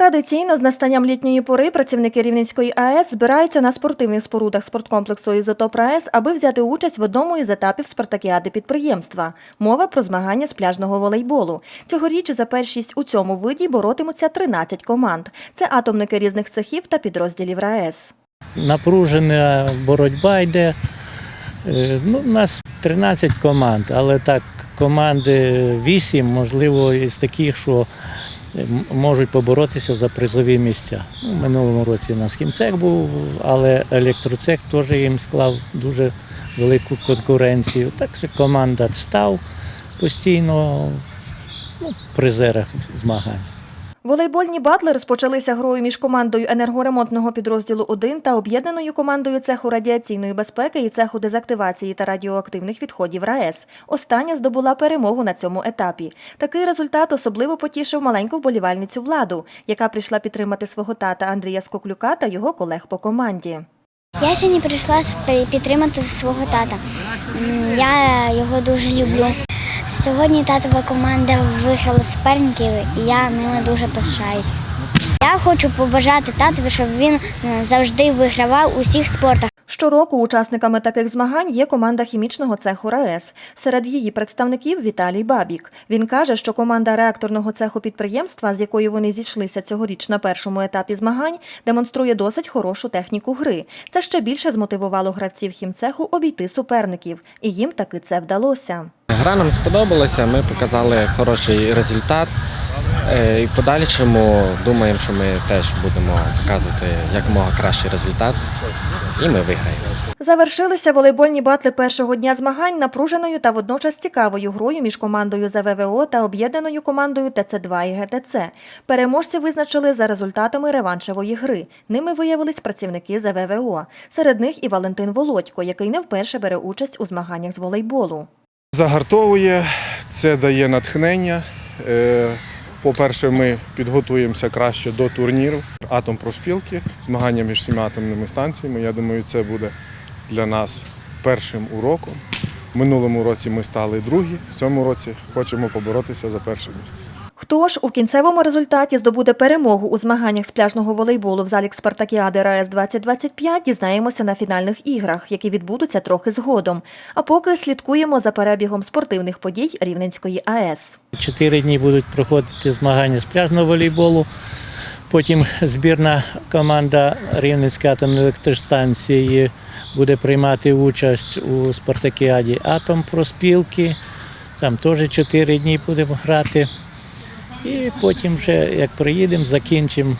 Традиційно з настанням літньої пори працівники Рівненської АЕС збираються на спортивних спорудах спорткомплексу «Ізотоп АЕС», аби взяти участь в одному із етапів спартакіади підприємства. Мова про змагання з пляжного волейболу. Цьогоріч за першість у цьому виді боротимуться 13 команд. Це атомники різних цехів та підрозділів РаЕС. Напружена боротьба йде. Е, Ну, у нас 13 команд, але так, команди 8, можливо, із таких, що можуть поборотися за призові місця. У минулому році у нас хімцех був, але електроцех теж їм склав дуже велику конкуренцію. Так що команда став постійно ну, призерах змагань. Волейбольні батли розпочалися грою між командою енергоремонтного підрозділу 1 та об'єднаною командою цеху радіаційної безпеки і цеху дезактивації та радіоактивних відходів РаЕС. Остання здобула перемогу на цьому етапі. Такий результат особливо потішив маленьку вболівальницю владу, яка прийшла підтримати свого тата Андрія Скоклюка та його колег по команді. Я сьогодні прийшла підтримати свого тата. Я його дуже люблю. Сьогодні татова команда виграла суперників, і я ними дуже пишаюсь. Я хочу побажати татові, щоб він е, завжди вигравав у всіх спортах. Щороку учасниками таких змагань є команда хімічного цеху РаЕС. Серед її представників Віталій Бабік. Він каже, що команда реакторного цеху підприємства, з якою вони зійшлися цьогоріч на першому етапі змагань, демонструє досить хорошу техніку гри. Це ще більше змотивувало гравців хімцеху обійти суперників, і їм таки це вдалося. Гра нам сподобалася, ми показали хороший результат. Е, І в подальшому думаємо, що ми теж будемо показувати якомога кращий результат, і ми виграємо. Завершилися волейбольні батли першого дня змагань напруженою та водночас цікавою грою між командою ЗВВО та об'єднаною командою ТЦ2 і ГТЦ. Переможці визначили за результатами реваншевої гри. Ними виявились працівники ЗВВО. Серед них і Валентин Володько, який не вперше бере участь у змаганнях з волейболу. Загартовує, це дає натхнення. Е, По-перше, ми підготуємося краще до турнірів атом проспілки, змагання між всіма атомними станціями. Я думаю, це буде для нас першим уроком. Минулому році ми стали другі, в цьому році хочемо поборотися за перше місце. Хто ж у кінцевому результаті здобуде перемогу у змаганнях з пляжного волейболу в залі Спартакіади РаЕС 2025, дізнаємося на фінальних іграх, які відбудуться трохи згодом. А поки слідкуємо за перебігом спортивних подій Рівненської АЕС. Чотири дні будуть проходити змагання з пляжного волейболу. Потім збірна команда Рівненської атомної електростанції буде приймати участь у спартакіаді Атом проспілки. Там теж чотири дні будемо грати. І потім, вже, як приїдемо, закінчимо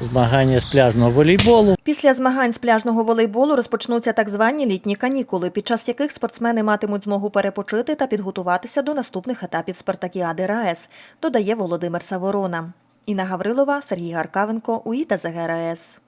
змагання з пляжного волейболу. Після змагань з пляжного волейболу розпочнуться так звані літні канікули, під час яких спортсмени матимуть змогу перепочити та підготуватися до наступних етапів Спартакіади РаЕС, додає Володимир Саворона. Інна Гаврилова, Сергій Гаркавенко, УІТА ЗГРАЕС.